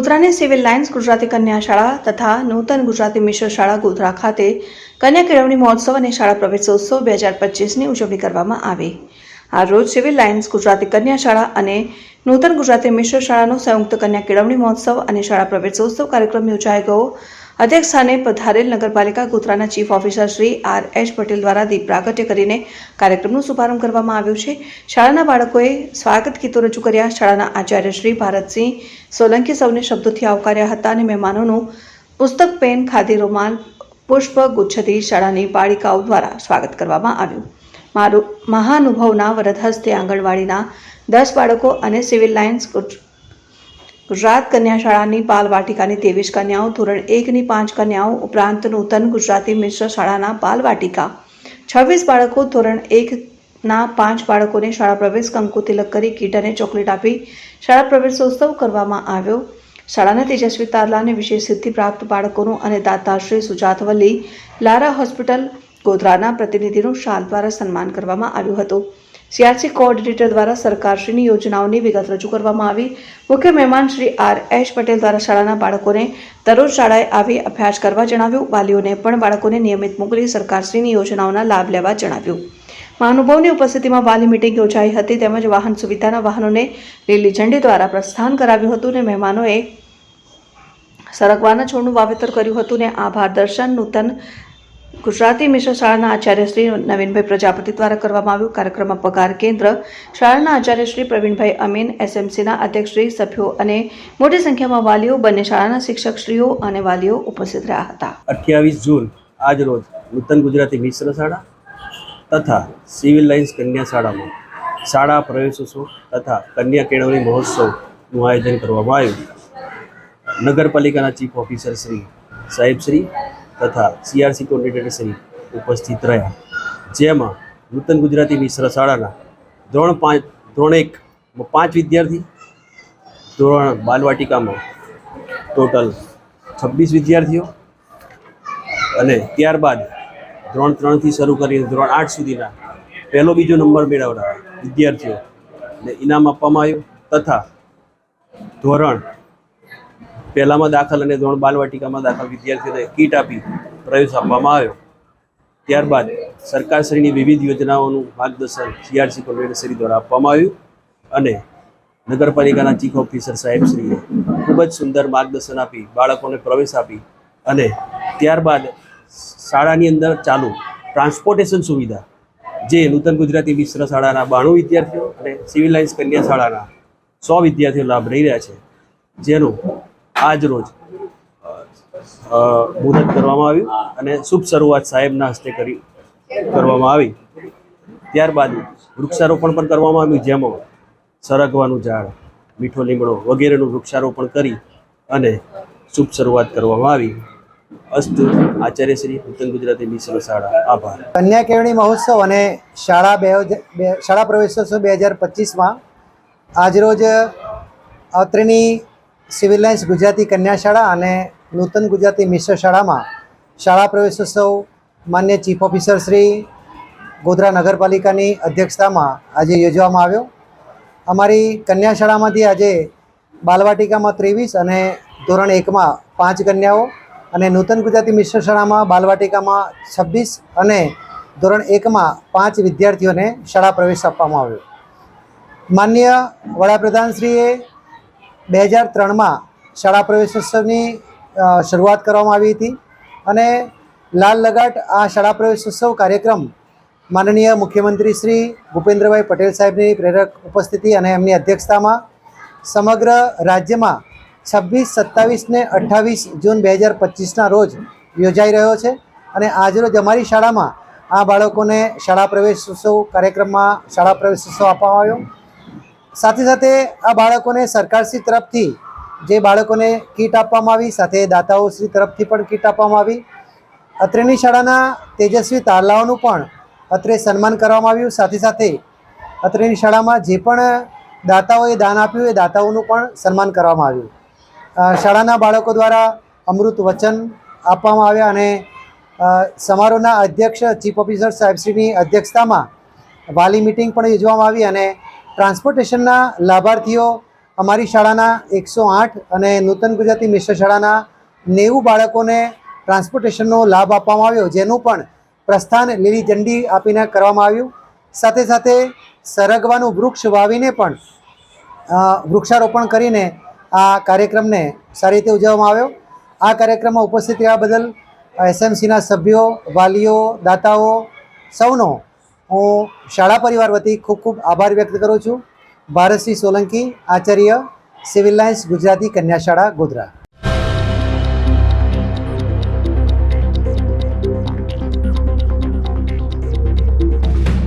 ગોધરાની civil lines Gujarati કન્યા શાળા તથા નૂતન ગુજરાતી મિશ્ર શાળા ગોધરા ખાતે કન્યા કેળવણી મહોત્સવ અને શાળા પ્રવેશોત્સવ બે હજાર પચીસની ઉજવણી કરવામાં આવી. આ રોજ સિવિલ લાઇન્સ ગુજરાતી કન્યા શાળા અને નૂતન ગુજરાતી મિશ્ર શાળાનો સંયુક્ત કન્યા કેળવણી મહોત્સવ અને શાળા પ્રવેશોત્સવ કાર્યક્રમ યોજાઈ ગયો. અધ્યક્ષ સ્થાને પધારેલ નગરપાલિકા ગોધરાના chief officer Shri R H Patel દ્વારા દીપ પ્રાગટ્ય કરીને કાર્યક્રમનો શુભારંભ કરવામાં આવ્યો છે. શાળાના બાળકોએ સ્વાગત ગીતો રજૂ કર્યા. શાળાના આચાર્ય શ્રી ભારતસિંહ સોલંકી સૌને શબ્દોથી આવકાર્યા હતા અને મહેમાનોનું પુસ્તક, પેન, ખાદી, રૂમાલ, પુષ્પ, ગુચ્છથી શાળાની બાળિકાઓ દ્વારા સ્વાગત કરવામાં આવ્યું. મારું મહાનુભવના વરદ હસ્તે આંગણવાડીના દસ બાળકો અને સિવિલ લાઇન્સ ગુજરાત કન્યા શાળાની બાલ વાટિકાની ત્રેવીસ કન્યાઓ, ધોરણ એકની પાંચ કન્યાઓ ઉપરાંત નૂતન ગુજરાતી મિશ્ર શાળાના બાલ વાટિકા. છવ્વીસ બાળકો, ધોરણ એકના પાંચ બાળકોને શાળા પ્રવેશ કંકુ તિલક કરી કીટ અને ચોકલેટ આપી શાળા પ્રવેશોત્સવ કરવામાં આવ્યો. શાળાના તેજસ્વી તારલાને વિશેષ સિદ્ધિ પ્રાપ્ત બાળકોનું અને દાતાશ્રી સુજાતવલ્લી લારા હોસ્પિટલ ગોધરાના પ્રતિનિધિનું શાલ દ્વારા સન્માન કરવામાં આવ્યું હતું. સીઆરસી કોઓર્ડિનેટર દ્વારા સરકારશ્રીની યોજનાઓની વિગત રજૂ કરવામાં આવી. મુખ્ય મહેમાન શ્રી આર એચ પટેલ દ્વારા શાળાના બાળકોને દરરોજ શાળાએ આવી અભ્યાસ કરવા જણાવ્યું. વાલીઓને પણ બાળકોને નિયમિત મોકલી સરકારશ્રીની યોજનાઓના લાભ લેવા જણાવ્યું. મહાનુભાવની ઉપસ્થિતિમાં વાલી મિટિંગ યોજાઈ હતી તેમજ વાહન સુવિધાના વાહનોને લીલી ઝંડી દ્વારા પ્રસ્થાન કરાવ્યું હતું અને મહેમાનોએ સરગવાના છોડનું વાવેતર કર્યું હતું ને આભાર. દર્શન, નૂતન ગુજરાતી મિશ્ર શાળાના આચાર્ય શ્રી નવીનભાઈ પ્રજાપતિ દ્વારા કરવામાં આવ્યું કાર્યક્રમમાં પગાર કેન્દ્ર શાળાના આચાર્ય શ્રી પ્રવીણભાઈ અમીન એસએમસીના અધ્યક્ષ શ્રી, સભ્યો અને મોટી સંખ્યામાં વાલીઓ, બંને શાળાના શિક્ષકશ્રીઓ અને વાલીઓ ઉપસ્થિત રહ્યા હતા. અઠ્યાવીસ જૂન, આજ રોજ, નૂતન ગુજરાતી મિશ્ર શાળા તથા સિવિલ લાઇન્સ કન્યા શાળામાં શાળા પ્રવેશોત્સવ તથા કન્યા કેળવણી મહોત્સવનું આયોજન કરવામાં આવ્યું. નગરપાલિકાના ચીફ ઓફિસર શ્રી સાહેબ શ્રી તથા સીઆરસી કોર્ડિનેટર ઉપસ્થિત રહ્યા. જેમાં નૂતન ગુજરાતી મિશ્ર શાળાના ધોરણ પાંચ, ધોરણ એક પાંચ વિદ્યાર્થી, ધોરણ બાલવાટિકામાં ટોટલ છવ્વીસ વિદ્યાર્થીઓ અને ત્યારબાદ ધોરણ ત્રણથી શરૂ કરીને ધોરણ આઠ સુધીના પહેલો બીજો નંબર મેળવનારા વિદ્યાર્થીઓને ઇનામ આપવામાં આવ્યું તથા ધોરણ પહેલામાં દાખલ અને ધોરણ બાલવાટિકામાં દાખલ વિદ્યાર્થીઓને કીટ આપી પ્રવેશ આપવામાં આવ્યો. ત્યારબાદ સરકારશ્રીની વિવિધ યોજનાઓનું માર્ગદર્શન સીઆરસી કોર્ડિનેટરશ્રી દ્વારા આપવામાં આવ્યું અને નગરપાલિકાના ચીફ ઓફિસર સાહેબશ્રીએ ખૂબ જ સુંદર માર્ગદર્શન આપી બાળકોને પ્રવેશ આપી અને ત્યારબાદ શાળાની અંદર ચાલુ ટ્રાન્સપોર્ટેશન સુવિધા, જે નૂતન ગુજરાતી મિશ્ર શાળાના બાણું વિદ્યાર્થીઓ અને સિવિલ લાઇન્સ કન્યા શાળાના સો વિદ્યાર્થીઓ લાભ લઈ રહ્યા છે. જેનું આજ રોજ મુહૂર્ત કરવામાં આવ્યું અને શુભ શરૂઆત સાહેબના હસ્તે કરી, કરવામાં આવી. ત્યારબાદ વૃક્ષારોપણ પણ કરવામાં આવ્યું, જેમાં સરગવાનું ઝાડ, મીઠો લીમડો વગેરેનું વૃક્ષારોપણ કરી અને શુભ શરૂઆત કરવામાં આવી. અસ્તુ આચાર્ય શ્રી નૂતન ગુજરાતી મિશ્ર શાળા, આભાર. કન્યા કેળવણી મહોત્સવ અને શાળા બે- શાળા પ્રવેશોત્સવ બે હજાર પચીસમાં આજરોજ અત્રેની સિવિલ લાઇન્સ ગુજરાતી કન્યા શાળા અને નૂતન ગુજરાતી મિશ્ર શાળામાં શાળા પ્રવેશોત્સવ માન્ય ચીફ ઓફિસર શ્રી ગોધરા નગરપાલિકાની અધ્યક્ષતામાં આજે યોજવામાં આવ્યો. અમારી કન્યા શાળામાંથી આજે બાલવાટિકામાં ત્રેવીસ અને ધોરણ એકમાં પાંચ કન્યાઓ અને નૂતન ગુજરાતી મિશ્ર શાળામાં બાલવાટિકામાં છવ્વીસ અને ધોરણ એકમાં પાંચ વિદ્યાર્થીઓને શાળા પ્રવેશ આપવામાં આવ્યો. માન્ય વડાપ્રધાનશ્રીએ બે હજાર ત્રણમાં શાળા પ્રવેશોત્સવની શરૂઆત કરવામાં આવી હતી અને લાલ લગાટ આ શાળા પ્રવેશોત્સવ કાર્યક્રમ માનનીય મુખ્યમંત્રી શ્રી ભૂપેન્દ્રભાઈ પટેલ સાહેબની પ્રેરક ઉપસ્થિતિ અને એમની અધ્યક્ષતામાં સમગ્ર રાજ્યમાં છવ્વીસ, સત્તાવીસ ને અઠ્ઠાવીસ જૂન બે હજાર પચીસના રોજ યોજાઈ રહ્યો છે અને આજરોજ અમારી શાળામાં આ બાળકોને શાળા પ્રવેશોત્સવ કાર્યક્રમમાં શાળા પ્રવેશોત્સવ આપવામાં આવ્યો. સાથે સાથે આ બાળકોને સરકારશ્રી તરફથી જે બાળકોને કીટ આપવામાં આવી, સાથે દાતાઓશ્રી તરફથી પણ કીટ આપવામાં આવી. અત્રેની શાળાના તેજસ્વી તારલાઓનું પણ અત્રે સન્માન કરવામાં આવ્યું. સાથે સાથે અત્રેની શાળામાં જે પણ દાતાઓએ દાન આપ્યું, એ દાતાઓનું પણ સન્માન કરવામાં આવ્યું. શાળાના બાળકો દ્વારા અમૃત વચન આપવામાં આવ્યા અને સમારોહના અધ્યક્ષ, ચીફ ઓફિસર સાહેબશ્રીની અધ્યક્ષતામાં વાલી મિટિંગ પણ યોજવામાં આવી અને ટ્રાન્સપોર્ટેશનના લાભાર્થીઓ અમારી શાળાના એકસો આઠ અને નૂતન ગુજરાતી મિશ્ર શાળાના નેવું બાળકોને ટ્રાન્સપોર્ટેશનનો લાભ આપવામાં આવ્યો, જેનું પણ પ્રસ્થાન લીલી ઝંડી આપીને કરવામાં આવ્યું. સાથે સાથે સરગવાનું વૃક્ષ વાવીને પણ વૃક્ષારોપણ કરીને આ કાર્યક્રમને સારી રીતે ઉજવવામાં આવ્યો. આ કાર્યક્રમમાં ઉપસ્થિત રહ્યા બદલ એસએમસીના સભ્યો, વાલીઓ, દાતાઓ સૌનો હું શાળા પરિવાર વતી ખૂબ ખૂબ આભાર વ્યક્ત કરું છું. ભારતસિંહ સોલંકી, આચાર્ય સિવિલ લાઇન્સ, ગુજરાતી કન્યા શાળા ગોધરા.